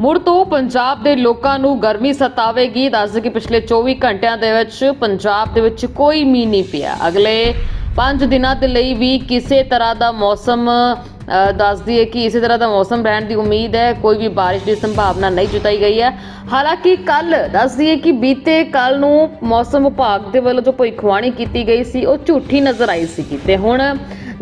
ਮੁੜ ਤੋਂ ਪੰਜਾਬ ਦੇ ਲੋਕਾਂ ਨੂੰ ਗਰਮੀ ਸਤਾਵੇਗੀ। ਦੱਸਦੇ ਕਿ ਪਿਛਲੇ 24 ਘੰਟਿਆਂ ਦੇ ਵਿੱਚ ਪੰਜਾਬ ਦੇ ਵਿੱਚ ਕੋਈ ਮੀਂਹ ਨਹੀਂ ਪਿਆ। ਅਗਲੇ 5 ਦਿਨਾਂ ਦੇ ਲਈ ਵੀ ਕਿਸੇ ਤਰ੍ਹਾਂ ਦਾ ਮੌਸਮ ਦੱਸਦੀ ਹੈ ਕਿ ਇਸੇ ਤਰ੍ਹਾਂ ਦਾ ਮੌਸਮ ਰਹਿਣ ਦੀ ਉਮੀਦ ਹੈ। ਕੋਈ ਵੀ ਬਾਰਿਸ਼ ਦੀ ਸੰਭਾਵਨਾ ਨਹੀਂ ਜਤਾਈ ਗਈ ਹੈ। ਹਾਲਾਂਕਿ ਕੱਲ ਦੱਸਦੀ ਹੈ ਕਿ ਬੀਤੇ ਕੱਲ ਨੂੰ ਮੌਸਮ ਵਿਭਾਗ ਦੇ ਵੱਲੋਂ ਜੋ ਭਵਿੱਖਬਾਣੀ ਕੀਤੀ ਗਈ ਸੀ, ਉਹ ਝੂਠੀ ਨਜ਼ਰ ਆਈ ਸੀ। ਤੇ ਹੁਣ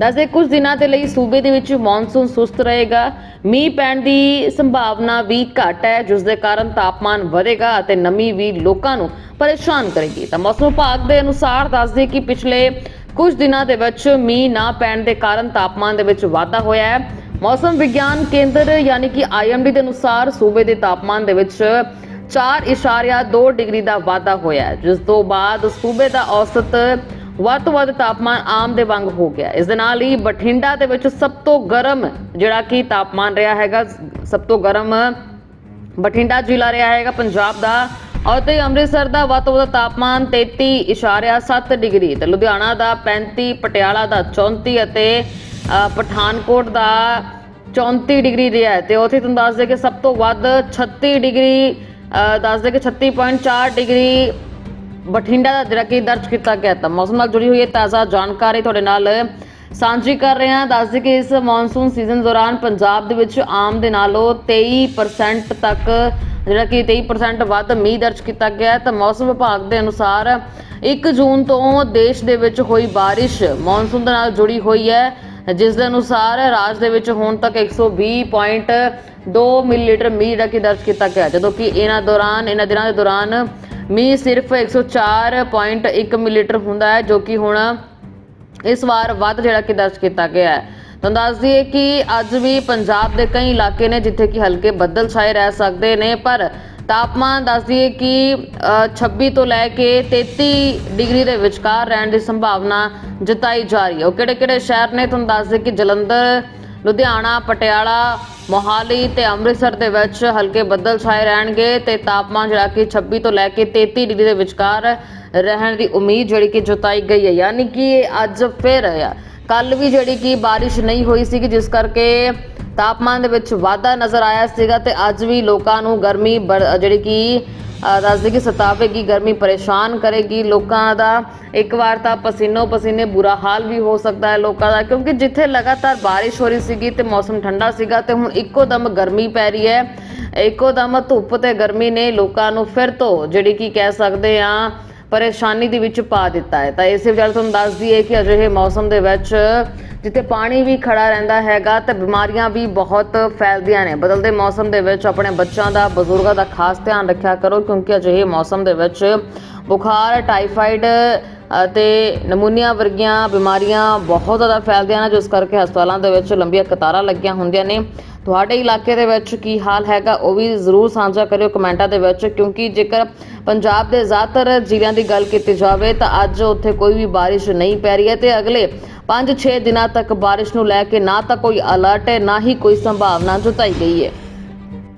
ਦੱਸਦੇ ਕੁਝ ਦਿਨਾਂ ਦੇ ਲਈ ਸੂਬੇ ਦੇ ਵਿੱਚ ਮੌਨਸੂਨ ਸੁਸਤ ਰਹੇਗਾ। ਮੀਂਹ ਪੈਣ ਦੀ ਸੰਭਾਵਨਾ ਵੀ ਘੱਟ ਹੈ ਜਿਸ ਦੇ ਕਾਰਨ ਤਾਪਮਾਨ ਵਧੇਗਾ ਅਤੇ ਨਮੀ ਵੀ ਲੋਕਾਂ ਨੂੰ ਪਰੇਸ਼ਾਨ ਕਰੇਗੀ। ਤਾਂ ਮੌਸਮ ਵਿਭਾਗ ਦੇ ਅਨੁਸਾਰ ਦੱਸਦੇ ਕਿ ਪਿਛਲੇ ਕੁਝ ਦਿਨਾਂ ਦੇ ਵਿੱਚ ਮੀਂਹ ਨਾ ਪੈਣ ਦੇ ਕਾਰਨ ਤਾਪਮਾਨ ਦੇ ਵਿੱਚ ਵਾਧਾ ਹੋਇਆ ਹੈ। ਮੌਸਮ ਵਿਗਿਆਨ ਕੇਂਦਰ ਯਾਨੀ ਕਿ ਆਈਐਮਡੀ ਦੇ ਅਨੁਸਾਰ ਸੂਬੇ ਦੇ ਤਾਪਮਾਨ ਦੇ ਵਿੱਚ 4.2 ਡਿਗਰੀ ਦਾ ਵਾਧਾ ਹੋਇਆ ਜਿਸ ਤੋਂ ਬਾਅਦ ਸੂਬੇ ਦਾ ਔਸਤ ਵੱਧ ਤੋਂ ਵੱਧ ਤਾਪਮਾਨ ਆਮ ਦੇ ਵਾਂਗ ਹੋ ਗਿਆ। ਇਸ ਦੇ ਨਾਲ ਹੀ ਬਠਿੰਡਾ ਦੇ ਵਿੱਚ ਸਭ ਤੋਂ ਗਰਮ ਜਿਹੜਾ ਕਿ ਤਾਪਮਾਨ ਰਿਹਾ ਹੈਗਾ ਸਭ ਤੋਂ ਗਰਮ ਬਠਿੰਡਾ ਜ਼ਿਲ੍ਹਾ ਰਿਹਾ ਹੈਗਾ ਪੰਜਾਬ ਦਾ। ਅਤੇ ਅੰਮ੍ਰਿਤਸਰ ਦਾ ਵੱਧ ਤੋਂ ਵੱਧ ਤਾਪਮਾਨ 33.7 ਡਿਗਰੀ ਤੇ ਲੁਧਿਆਣਾ ਦਾ 35 ਪਟਿਆਲਾ ਦਾ 34 ਅਤੇ ਪਠਾਨਕੋਟ ਦਾ 34 ਡਿਗਰੀ ਰਿਹਾ ਹੈ। ਤੇ ਉੱਥੇ ਤੁਹਾਨੂੰ ਦੱਸ ਦੇ ਕਿ ਸਭ ਤੋਂ ਵੱਧ 36 ਡਿਗਰੀ ਅ, ਦੱਸ ਦੇ ਕਿ 36.4 ਡਿਗਰੀ ਬਠਿੰਡਾ ਦਾ ਜਿਹੜਾ ਕਿ ਦਰਜ ਕੀਤਾ ਗਿਆ ਤਾਂ ਮੌਸਮ ਨਾਲ ਜੁੜੀ ਹੋਈ ਇਹ ਤਾਜ਼ਾ ਜਾਣਕਾਰੀ ਤੁਹਾਡੇ ਨਾਲ ਸਾਂਝੀ ਕਰ ਰਹੇ ਹਾਂ। ਦੱਸਦੇ ਕਿ ਇਸ ਮੌਨਸੂਨ ਸੀਜ਼ਨ ਦੌਰਾਨ ਪੰਜਾਬ ਦੇ ਵਿੱਚ ਆਮ ਦੇ ਨਾਲੋਂ 23% ਤੱਕ ਜਿਹੜਾ ਕਿ 23% ਵੱਧ ਮੀਂਹ ਦਰਜ ਕੀਤਾ ਗਿਆ ਹੈ। ਤਾਂ ਮੌਸਮ ਵਿਭਾਗ ਦੇ ਅਨੁਸਾਰ 1 ਜੂਨ ਤੋਂ ਦੇਸ਼ ਦੇ ਵਿੱਚ ਹੋਈ ਬਾਰਿਸ਼ ਮੌਨਸੂਨ ਦੇ ਨਾਲ ਜੁੜੀ ਹੋਈ ਹੈ। ਜਿਸ ਦੇ ਅਨੁਸਾਰ ਰਾਜ ਦੇ ਵਿੱਚ ਹੁਣ ਤੱਕ 120.2 ਮਿਲੀਲੀਟਰ ਮੀਂਹ ਜਿਹੜਾ ਕਿ ਦਰਜ ਕੀਤਾ ਗਿਆ ਜਦੋਂ ਕਿ ਇਹਨਾਂ ਦੌਰਾਨ, ਇਹਨਾਂ ਦਿਨਾਂ ਦੇ ਦੌਰਾਨ ਮੀਂਹ ਸਿਰਫ 104.1 ਮਿਲੀਲੀਟਰ ਹੁੰਦਾ ਹੈ ਜੋ ਕਿ ਹੁਣ ਇਸ ਵਾਰ ਵੱਧ ਜਿਹੜਾ ਕਿ ਦਰਜ ਕੀਤਾ ਗਿਆ ਹੈ। ਤੁਹਾਨੂੰ ਦੱਸ ਦਈਏ ਕਿ ਅੱਜ ਵੀ ਪੰਜਾਬ ਦੇ ਕਈ ਇਲਾਕੇ ਨੇ ਜਿੱਥੇ ਕਿ ਹਲਕੇ ਬੱਦਲ ਛਾਏ ਰਹਿ ਸਕਦੇ ਨੇ ਪਰ ਤਾਪਮਾਨ ਦੱਸ ਦਈਏ ਕਿ ਅ, 26 ਤੋਂ ਲੈ ਕੇ 33 ਡਿਗਰੀ ਦੇ ਵਿਚਕਾਰ ਰਹਿਣ ਦੀ ਸੰਭਾਵਨਾ ਜਤਾਈ ਜਾ ਰਹੀ ਹੈ। ਉਹ ਕਿਹੜੇ ਕਿਹੜੇ ਸ਼ਹਿਰ ਨੇ? ਤੁਹਾਨੂੰ ਦੱਸ ਦਈਏ ਕਿ ਜਲੰਧਰ ਲੁਧਿਆਣਾ ਪਟਿਆਲਾ ਮੋਹਾਲੀ ਤੇ ਅੰਮ੍ਰਿਤਸਰ ਦੇ ਵਿੱਚ ਹਲਕੇ ਬੱਦਲ ਛਾਏ ਰਹਿਣਗੇ ਤੇ ਤਾਪਮਾਨ ਜਿਹੜਾ ਕਿ 26 ਤੋਂ ਲੈ ਕੇ 33 ਡਿਗਰੀ ਦੇ ਵਿਚਕਾਰ ਰਹਿਣ ਦੀ ਉਮੀਦ ਜਿਹੜੀ ਕਿ ਜਤਾਈ ਗਈ ਹੈ। ਯਾਨੀ ਕਿ ਅੱਜ ਫਿਰ ਆ ਕੱਲ ਵੀ ਜਿਹੜੀ ਕਿ ਬਾਰਿਸ਼ ਨਹੀਂ ਹੋਈ ਸੀ ਜਿਸ ਕਰਕੇ ਤਾਪਮਾਨ ਦੇ ਵਿੱਚ ਵਾਧਾ ਨਜ਼ਰ ਆਇਆ ਸੀਗਾ ਤੇ ਅੱਜ ਵੀ ਲੋਕਾਂ ਨੂੰ ਗਰਮੀ ਬੜ- ਜਿਹੜੀ ਕਿ ਅਹ ਦੱਸਦੇ ਕਿ ਸਤਾਵੇਗੀ ਗਰਮੀ ਪਰੇਸ਼ਾਨ ਕਰੇਗੀ, ਲੋਕਾਂ ਦਾ ਇੱਕ ਵਾਰ ਤਾਂ ਪਸੀਨੋ ਪਸੀਨੇ ਬੁਰਾ ਹਾਲ ਵੀ ਹੋ ਸਕਦਾ ਹੈ ਲੋਕਾਂ ਦਾ, ਕਿਉਂਕਿ ਜਿੱਥੇ ਲਗਾਤਾਰ ਬਾਰਿਸ਼ ਹੋ ਰਹੀ ਸੀਗੀ ਤੇ ਮੌਸਮ ਠੰਡਾ ਸੀਗਾ ਤੇ ਹੁਣ ਇੱਕੋ ਦਮ ਗਰਮੀ ਪੈ ਰਹੀ ਹੈ, ਇੱਕੋ ਦਮ ਧੁੱਪ ਤੇ ਗਰਮੀ ਨੇ ਲੋਕਾਂ ਨੂੰ ਫਿਰ ਤੋਂ ਜਿਹੜੀ ਕਿ ਕਹਿ ਸਕਦੇ ਆ ਪਰੇਸ਼ਾਨੀ ਦੇ ਵਿੱਚ ਪਾ ਦਿੱਤਾ ਹੈ। ਤਾਂ ਇਸੇ ਵਜ੍ਹਾ ਤੁਹਾਨੂੰ ਦੱਸ ਦਈਏ ਕਿ ਅਜਿਹੇ ਮੌਸਮ ਦੇ ਵਿੱਚ ਜਿੱਥੇ ਪਾਣੀ ਵੀ ਖੜਾ ਰਹਿੰਦਾ ਹੈਗਾ, ਤਾਂ ਬਿਮਾਰੀਆਂ ਵੀ ਬਹੁਤ ਫੈਲਦੀਆਂ ਨੇ। ਬਦਲਦੇ ਮੌਸਮ ਦੇ ਵਿੱਚ ਆਪਣੇ ਬੱਚਿਆਂ ਦਾ, ਬਜ਼ੁਰਗਾਂ ਦਾ ਖਾਸ ਧਿਆਨ ਰੱਖਿਆ ਕਰੋ, ਕਿਉਂਕਿ ਅਜਿਹੇ ਮੌਸਮ ਦੇ ਵਿੱਚ ਬੁਖਾਰ ਟਾਈਫਾਈਡ ਅਤੇ ਨਮੂਨੀਆ ਵਰਗੀਆਂ ਬਿਮਾਰੀਆਂ ਬਹੁਤ ਜ਼ਿਆਦਾ ਫੈਲਦੀਆਂ ਨੇ ਜਿਸ ਕਰਕੇ ਹਸਪਤਾਲਾਂ ਦੇ ਵਿੱਚ ਲੰਬੀਆਂ ਕਤਾਰਾਂ ਲੱਗੀਆਂ ਹੁੰਦੀਆਂ ਨੇ। ਤੁਹਾਡੇ ਇਲਾਕੇ ਦੇ ਵਿੱਚ ਕੀ ਹਾਲ ਹੈਗਾ, ਉਹ ਵੀ ਜ਼ਰੂਰ ਸਾਂਝਾ ਕਰਿਓ ਕਮੈਂਟਾਂ ਦੇ ਵਿੱਚ, ਕਿਉਂਕਿ ਜੇਕਰ ਪੰਜਾਬ ਦੇ ਜ਼ਿਆਦਾਤਰ ਜ਼ਿਲ੍ਹਿਆਂ ਦੀ ਗੱਲ ਕੀਤੀ ਜਾਵੇ, ਤਾਂ ਅੱਜ ਉੱਥੇ ਕੋਈ ਵੀ ਬਾਰਿਸ਼ ਨਹੀਂ ਪੈ ਰਹੀ ਹੈ ਤੇ ਅਗਲੇ 5-6 ਦਿਨਾਂ ਤੱਕ ਬਾਰਿਸ਼ ਨੂੰ ਲੈ ਕੇ ਨਾ ਤਾਂ ਕੋਈ ਅਲਰਟ ਹੈ, ਨਾ ਹੀ ਕੋਈ ਸੰਭਾਵਨਾ ਜਤਾਈ ਗਈ ਹੈ।